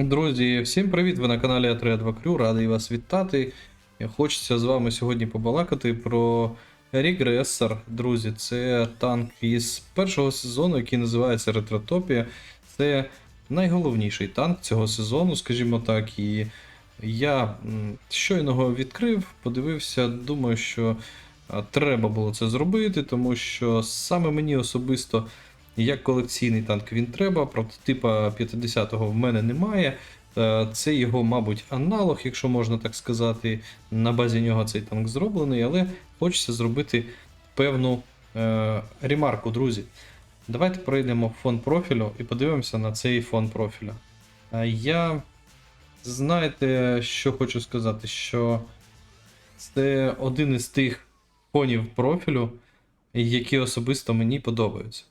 Друзі, всім привіт! Ви на каналі А32 Крю, радий вас вітати. Хочеться з вами сьогодні побалакати про Регресор. Друзі, це танк із першого сезону, який називається Ретротопія. Це найголовніший танк цього сезону, скажімо так. І я щойно його відкрив, подивився, думаю, що треба було це зробити, тому що саме мені особисто. Як колекційний танк він треба, прототипа 50-го в мене немає. Е, Це його, мабуть, аналог, якщо можна так сказати. На базі нього цей танк зроблений, але хочеться зробити певну е, ремарку, друзі. Давайте пройдемо в фон профілю і подивимося на цей фон профіля. Е, Я, знаєте, що хочу сказати, що це один із тих фонів профілю, які особисто мені подобаються.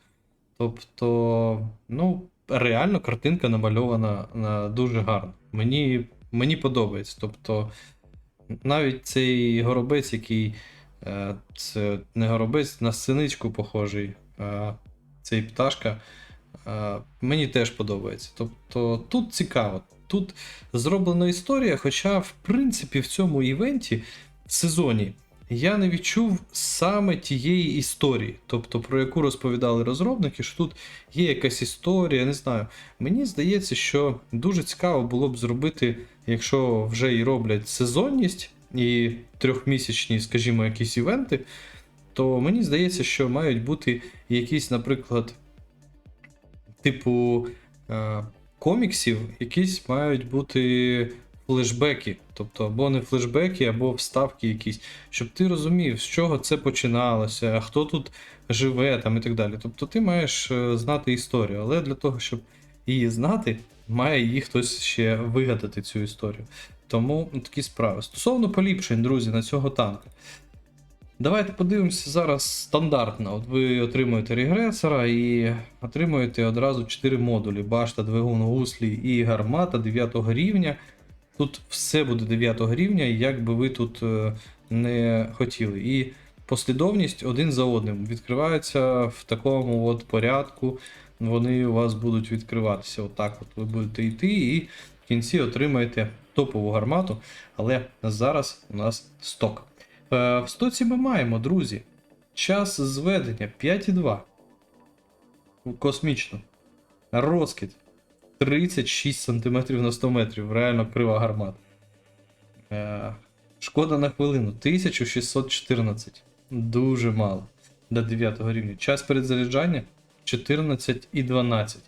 Тобто, ну, реально картинка намальована на дуже гарно. Мені, мені подобається. Тобто, навіть цей горобець, який е, це не горобець, на синичку похожий, е, цей пташка, е, мені теж подобається. Тобто, тут цікаво. Тут зроблена історія, хоча, в принципі, в цьому івенті, в сезоні, я не відчув саме тієї історії, тобто про яку розповідали розробники, що тут є якась історія, не знаю. Мені здається, що дуже цікаво було б зробити, якщо вже і роблять сезонність і трьохмісячні, скажімо, якісь івенти, то мені здається, що мають бути якісь, наприклад, типу е, коміксів, якісь мають бути флешбеки, тобто або не флешбеки, або вставки якісь, щоб ти розумів, з чого це починалося, хто тут живе там і так далі. Тобто ти маєш е, знати історію, але для того, щоб її знати, має її хтось ще вигадати цю історію. Тому такі справи. Стосовно поліпшень, друзі, на цього танка. Давайте подивимося зараз стандартно. От ви отримуєте регресора і отримуєте одразу 4 модулі: башта, двигун, гуслі і гармата 9 рівня. Тут все буде 9 рівня, як би ви тут е, не хотіли. І послідовність один за одним відкривається в такому от порядку. Вони у вас будуть відкриватися. Отак от ви будете йти і в кінці отримаєте топову гармату. Але зараз у нас сток. Е, В стоці ми маємо, друзі. Час зведення 5,2. Космічно. Розкид 36 см на 100 метрів. Реально крива гармата. Е, Шкода на хвилину 1614. Дуже мало до 9 рівня. Час перезаряджання 14 і 12.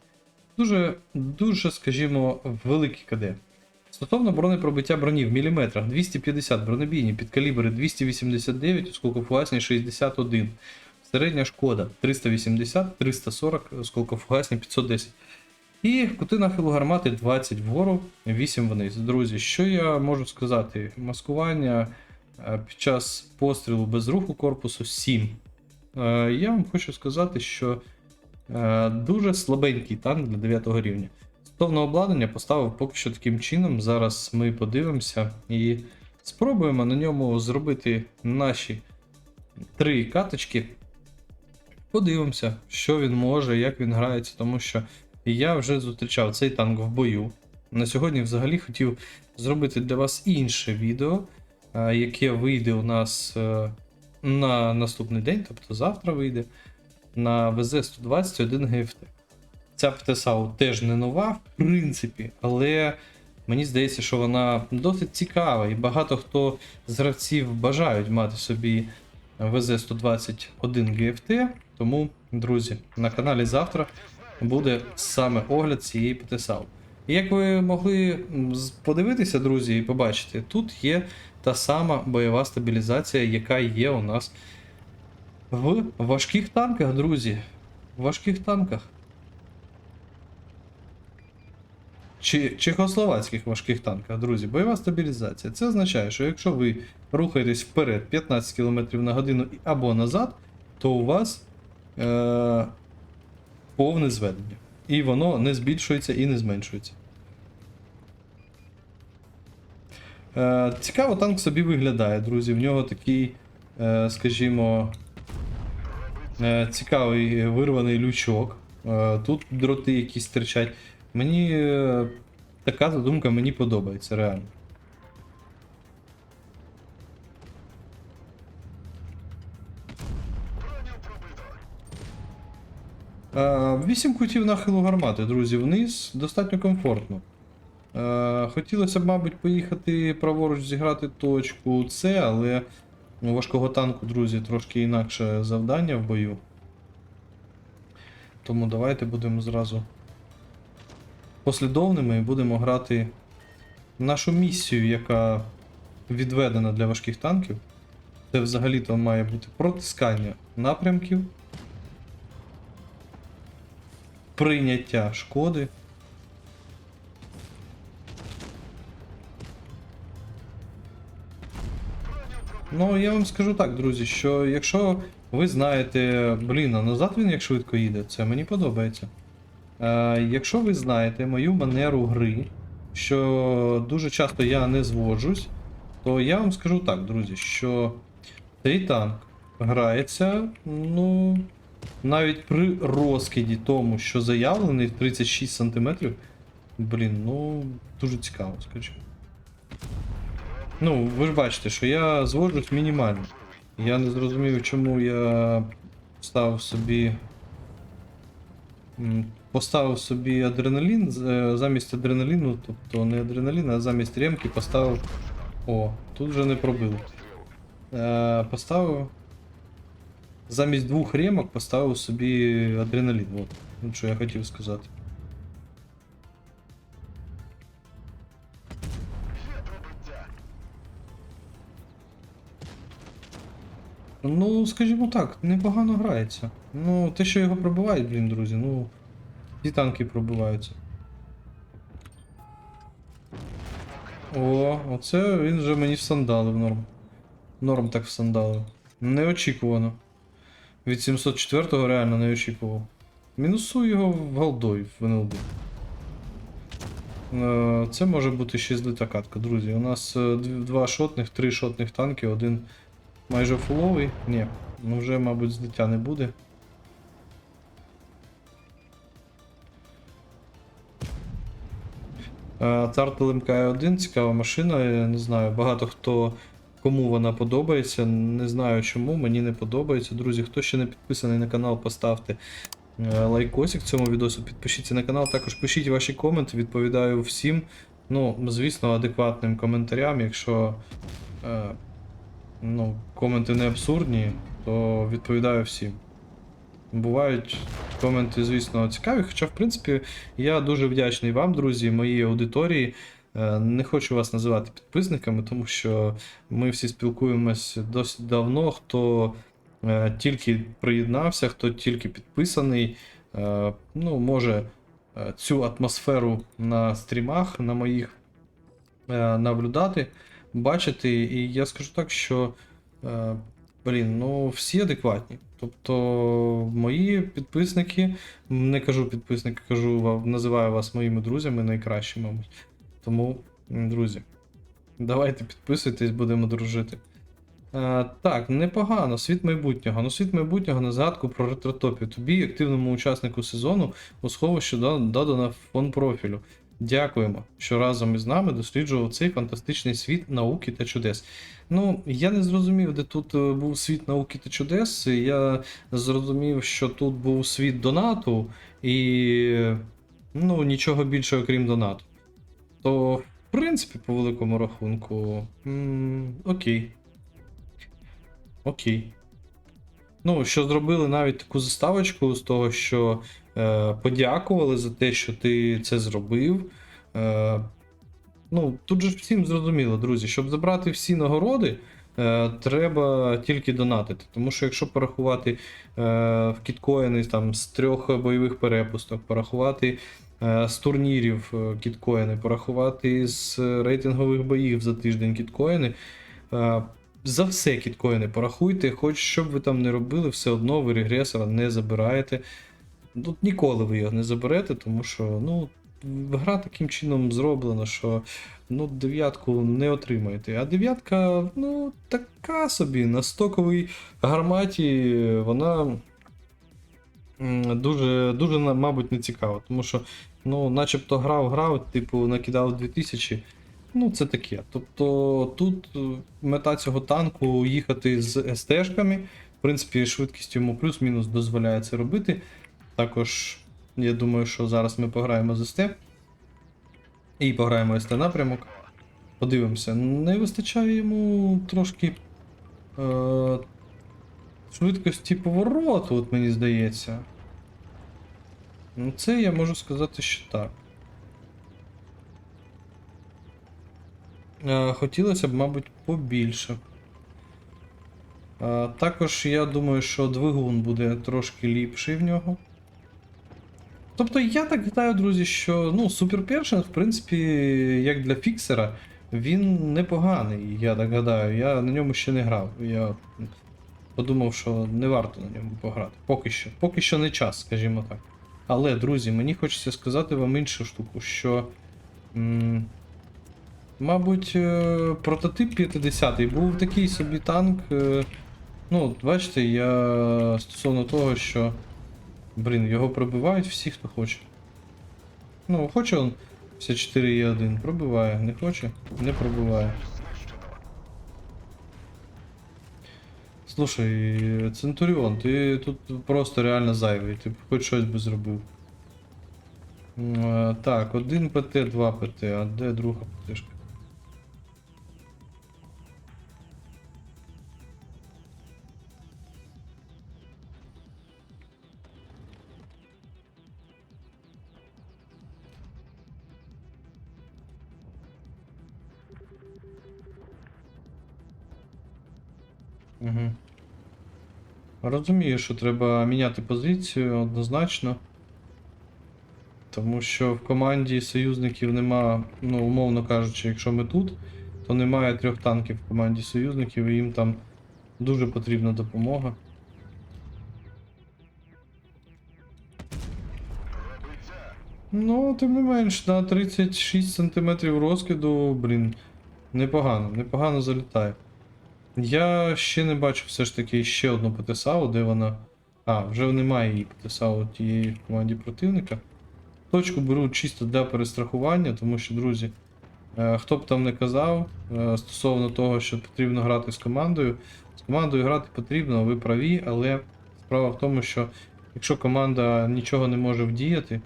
Дуже, дуже, скажімо, великий КД. Стосовно бронепробиття броні в міліметрах 250 бронебійні підкалібри 289, осколкофугасні 61. Середня шкода 380, 340, осколкофугасні 510. І кути нахилу гармати 20 вгору, 8 вниз. Друзі, що я можу сказати? Маскування е, під час пострілу без руху корпусу 7. Е, Я вам хочу сказати, що е, дуже слабенький танк для 9 рівня. Стосовно обладнання поставив поки що таким чином. Зараз ми подивимося і спробуємо на ньому зробити наші три каточки. Подивимося, що він може, як він грається, тому що я вже зустрічав цей танк в бою. На сьогодні взагалі хотів зробити для вас інше відео, е, яке вийде у нас е, на наступний день, тобто завтра вийде, на ВЗ-121 ГФТ. Ця ПТСАУ теж не нова, в принципі, але мені здається, що вона досить цікава, і багато хто з гравців бажають мати собі ВЗ-121 ГФТ. Тому, друзі, на каналі завтра буде саме огляд цієї ПТСАУ. І як ви могли подивитися, друзі, і побачити, тут є та сама бойова стабілізація, яка є у нас в важких танках, друзі. В важких танках. Чи чехословацьких важких танках, друзі, бойова стабілізація. Це означає, що якщо ви рухаєтесь вперед 15 км на годину або назад, то у вас е- повне зведення. І воно не збільшується і не зменшується. Е, цікаво, танк собі виглядає, друзі. В нього такий, е, скажімо, е, цікавий вирваний лючок. Е, тут дроти якісь стирчать. Мені е, така задумка мені подобається, реально. Вісім кутів нахилу гармати, друзі, вниз достатньо комфортно. Е, Хотілося б, мабуть, поїхати праворуч зіграти точку С, але у важкого танку, друзі, трошки інакше завдання в бою. Тому давайте будемо зразу послідовними і будемо грати нашу місію, яка відведена для важких танків. Це взагалі-то має бути протискання напрямків, прийняття шкоди. Ну, я вам скажу так, друзі, що якщо ви знаєте, блін, а назад він як швидко їде, це мені подобається. Е, якщо ви знаєте мою манеру гри, що дуже часто я не зводжусь, то я вам скажу так, друзі, що цей танк грається, ну, навіть при розкиді тому, що заявлений в 36 см, блін, ну, дуже цікаво, скажу. Ну, ви ж бачите, що я зводжусь мінімально. Я не зрозумів, чому я ставив собі. Поставив собі адреналін е, замість адреналіну, тобто не адреналін, а замість ремки поставив. О, тут вже не пробило. Е, поставив. Замість двох ремок поставив собі адреналін. От, що я хотів сказати. Ну, скажімо так, непогано грається. Ну, те, що його пробивають, блін, друзі, ну. Ті танки пробиваються. О, оце він вже мені всандалив норм. Норм так всандалив. Неочікувано. Від 704-го реально не очікував. Мінусую його в голдой в НЛД. Е, Це може бути 6 катка, друзі. У нас е, два шотних, три шотних танки, один майже фуловий. Ні, ну вже, мабуть, злиття не буде. Тартл МК1 цікава машина, я не знаю, багато хто кому вона подобається. Не знаю чому, мені не подобається. Друзі, хто ще не підписаний на канал, поставте е, лайкосик цьому відосу, підпишіться на канал, також пишіть ваші коменти, відповідаю всім. Ну, звісно, адекватним коментарям, якщо е, ну, коменти не абсурдні, то відповідаю всім. Бувають коменти, звісно, цікаві, хоча, в принципі, я дуже вдячний вам, друзі, моїй аудиторії. Е, Не хочу вас називати підписниками, тому що ми всі спілкуємось досить давно. Хто е, тільки приєднався, хто тільки підписаний, е, ну, може цю атмосферу на стрімах, на моїх наблюдати, бачити. І я скажу так, що блін, ну всі адекватні. Тобто мої підписники, не кажу підписники, кажу називаю вас моїми друзями найкращими, мабуть. Тому, друзі, давайте підписуйтесь, будемо дружити. Е, так, непогано, світ майбутнього. Ну, світ майбутнього на згадку про ретротопію. Тобі, активному учаснику сезону, у сховищі до- додано фон профілю. Дякуємо, що разом із нами досліджував цей фантастичний світ науки та чудес. Ну, я не зрозумів, де тут е, був світ науки та чудес. Я зрозумів, що тут був світ донату і ну, нічого більше, окрім донату. То, в принципі, по великому рахунку. окей. Окей. Ну, що зробили навіть таку заставочку з того, що е, подякували за те, що ти це зробив. Е, ну, тут же всім зрозуміло, друзі, щоб забрати всі нагороди, треба тільки донатити. Тому що якщо порахувати е, в кіткоїни там, з трьох бойових перепусток, порахувати е, з турнірів е, кіткоїни, порахувати з рейтингових боїв за тиждень кіткоїни. Е, за все кіткоїни порахуйте, хоч що б ви там не робили, все одно ви регресора не забираєте. Тут ніколи ви його не заберете, тому що ну, гра таким чином зроблена, що ну, дев'ятку не отримаєте. А дев'ятка, ну, така собі, на стоковій гарматі вона дуже, дуже, мабуть, не цікаво. Тому що, ну, начебто грав, грав, типу, накидав 2000. Ну, це таке. Тобто тут е, мета цього танку їхати з СТ-шками. В принципі, швидкість йому плюс-мінус дозволяє це робити. Також, я думаю, що зараз ми пограємо з СТ. І пограємо СТ напрямок. Подивимося. Не вистачає йому трошки е, швидкості повороту, от мені здається. Ну, це я можу сказати, що так. Е, Хотілося б, мабуть, побільше. Е, Також я думаю, що двигун буде трошки ліпший в нього. Тобто я так гадаю, друзі, що ну, Супер Першин, в принципі, як для фіксера, він непоганий, я так гадаю. Я на ньому ще не грав. Я подумав, що не варто на ньому пограти. Поки що. Поки що не час, скажімо так. Але, друзі, мені хочеться сказати вам іншу штуку, що. М- Мабуть, е, прототип 50 був такий собі танк. е, Ну, бачите, я стосовно того, що. Блін, його пробивають всі, хто хоче. Ну, хоче он 54Е1, пробиває, не хоче, не пробиває. Слушай, Центуріон, ти тут просто реально зайвий, ти б хоч щось би зробив. Е, Так, один ПТ, два ПТ, а де друга ПТшка? Розумію, що треба міняти позицію однозначно. Тому що в команді союзників нема, ну, умовно кажучи, якщо ми тут, то немає трьох танків в команді союзників, і їм там дуже потрібна допомога. Ну, тим не менш, на 36 см розкиду, блін, непогано, непогано залітає. Я ще не бачу все ж таки ще одну ПТСАУ, де вона. А, вже немає її ПТСАУ тієї в команді противника. Точку беру чисто для перестрахування, тому що, друзі, е, хто б там не казав е, стосовно того, що потрібно грати з командою. З командою грати потрібно, ви праві, але справа в тому, що якщо команда нічого не може вдіяти,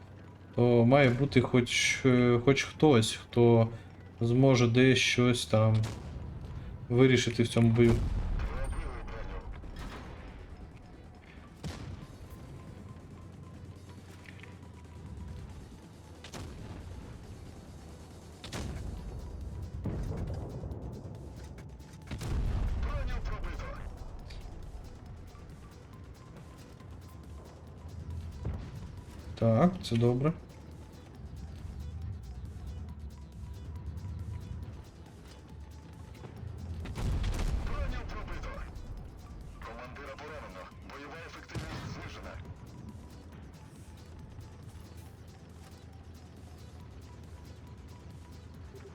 то має бути хоч, е, хоч хтось, хто зможе десь щось там вирішити в цьому бою. Так, це добре.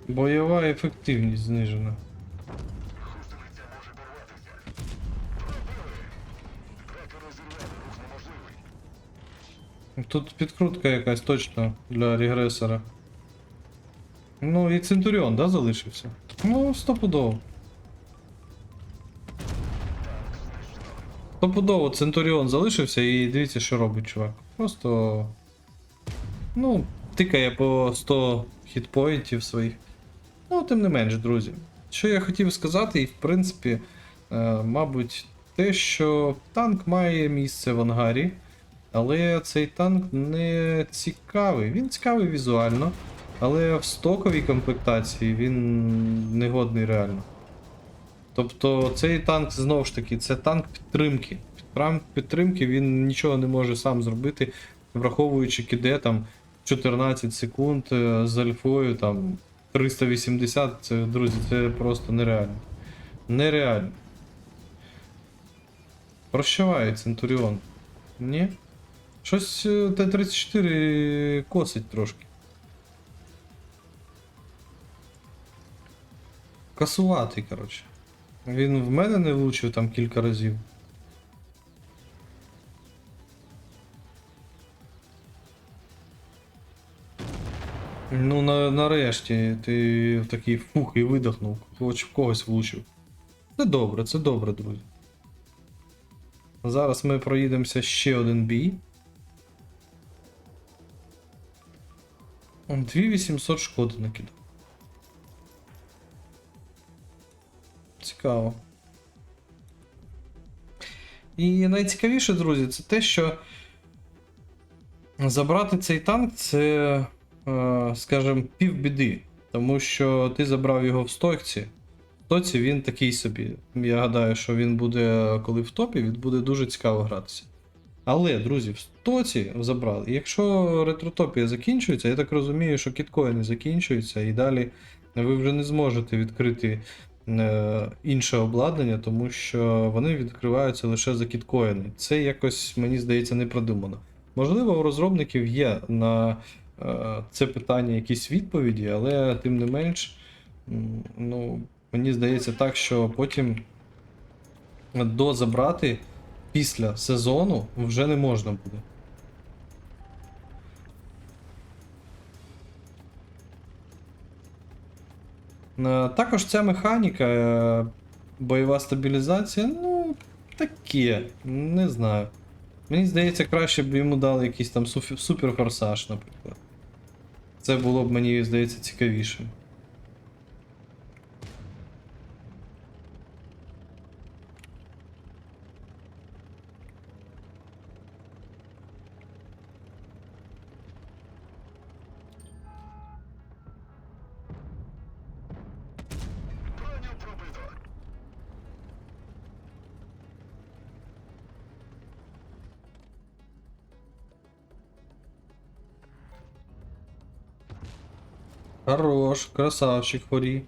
Бойова ефективність знижена. Тут підкрутка якась точно для регресора. Ну і Центуріон, да, залишився? Ну, стопудово. Стопудово Центуріон залишився і дивіться, що робить чувак. Просто. Ну, тикає по 100 хітпоінтів своїх. Ну, тим не менш, друзі. Що я хотів сказати, і в принципі, е, мабуть, те, що танк має місце в ангарі. Але цей танк не цікавий. Він цікавий візуально, але в стоковій комплектації він негодний реально. Тобто цей танк знову ж таки, це танк підтримки. Танк підтримки він нічого не може сам зробити, враховуючи киде там 14 секунд е, з альфою там 380, це, друзі, це просто нереально. Нереально. Прощавай, Центуріон. Ні? Щось е, Т-34 косить трошки. Касуватий, коротше. Він в мене не влучив там кілька разів. Ну, на, нарешті ти такий фух і видохнув, хоч в когось влучив. Це добре, це добре, друзі. Зараз ми проїдемося ще один бій. 2800 шкоди накидав. Цікаво. І найцікавіше, друзі, це те, що забрати цей танк це, скажімо, півбіди. Тому що ти забрав його в стойці. В стойці він такий собі. Я гадаю, що він буде, коли в топі, він буде дуже цікаво гратися. Але, друзі, в стоці забрали. Якщо ретротопія закінчується, я так розумію, що кіткоїни закінчуються, і далі ви вже не зможете відкрити е, інше обладнання, тому що вони відкриваються лише за кіткоїни. Це якось, мені здається, не продумано. Можливо, у розробників є на е, це питання якісь відповіді, але тим не менш, ну, мені здається так, що потім дозабрати після сезону вже не можна буде. Е, Також ця механіка, е, бойова стабілізація, ну, таке, не знаю. Мені здається, краще б йому дали якийсь там суперфорсаж, наприклад. Це було б, мені здається, цікавішим. Хорош, красавчик, хорі.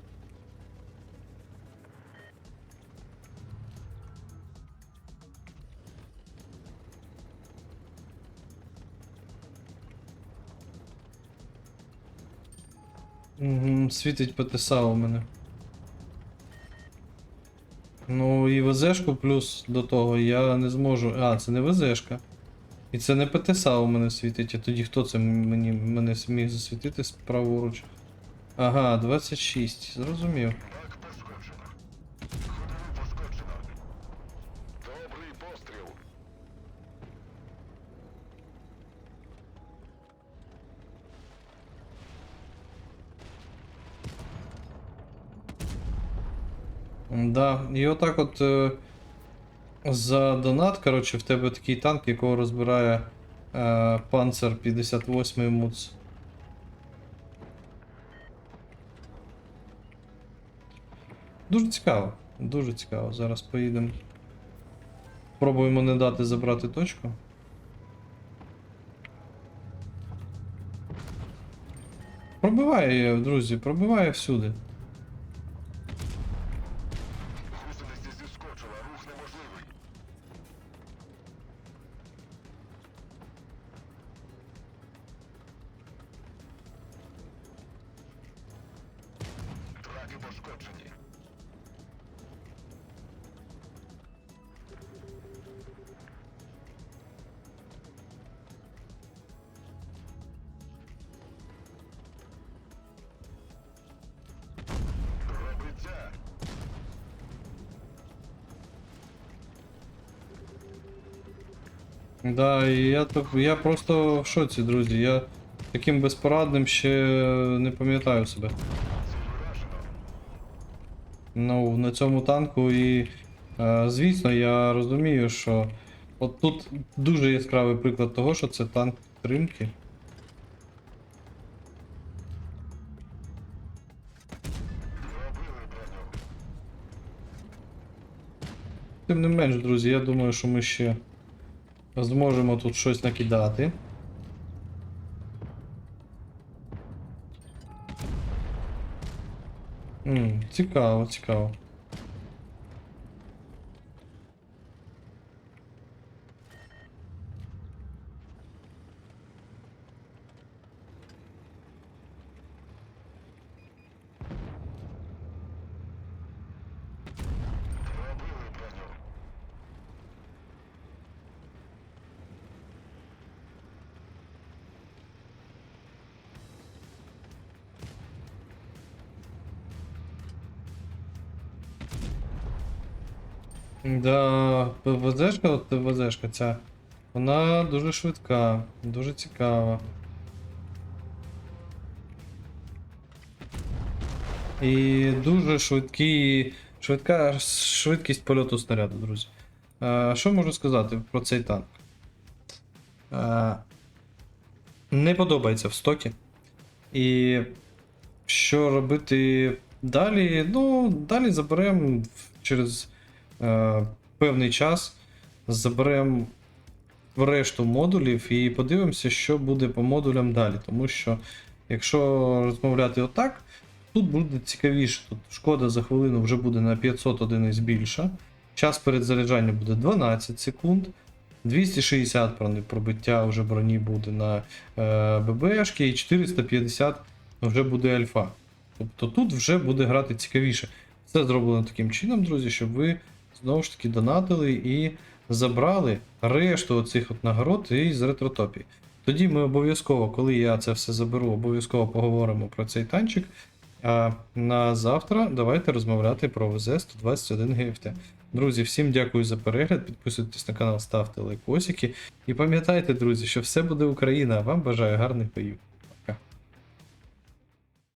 Угу, світить ПТСА у мене. Ну і ВЗшку плюс до того я не зможу. А, це не ВЗшка. І це не ПТСА у мене світить, а тоді хто це мені мене зміг засвітити праворуч? Ага, 26, зрозумів. Да, і отак от е, за донат, коротше, в тебе такий танк, якого розбирає е, Панцер 58 МУЦ. Дуже цікаво, дуже цікаво. Зараз поїдемо. Пробуємо не дати забрати точку. Пробиває, друзі, пробиває всюди. Да, і я, я просто в шоці, друзі. Я таким безпорадним ще не пам'ятаю себе. Ну, на цьому танку і. е, звісно, я розумію, що. От тут дуже яскравий приклад того, що це танк підтримки. Тим не менш, друзі, я думаю, що ми ще зможемо тут щось накидати. М, цікаво, цікаво. Ця, вона дуже швидка, дуже цікава. І дуже швидкі, швидка швидкість польоту снаряду, друзі. Е, що можу сказати про цей танк? Е, не подобається в стокі. І що робити далі? Ну, далі заберемо через е, певний час, заберемо решту модулів і подивимося, що буде по модулям далі. Тому що, якщо розмовляти отак, тут буде цікавіше. Тут шкода за хвилину вже буде на 500 одиниць більша. Час передзаряджання буде 12 секунд. 260 пробиття вже броні буде на е, ББшки, і 450 вже буде альфа. Тобто тут вже буде грати цікавіше. Це зроблено таким чином, друзі, щоб ви знову ж таки донатили і забрали решту оцих от нагород із ретротопії. Тоді ми обов'язково, коли я це все заберу, обов'язково поговоримо про цей танчик. А на завтра давайте розмовляти про ВЗ-121 ГФТ. Друзі, всім дякую за перегляд. Підписуйтесь на канал, ставте лайкосики. І пам'ятайте, друзі, що все буде Україна, вам бажаю гарних боїв.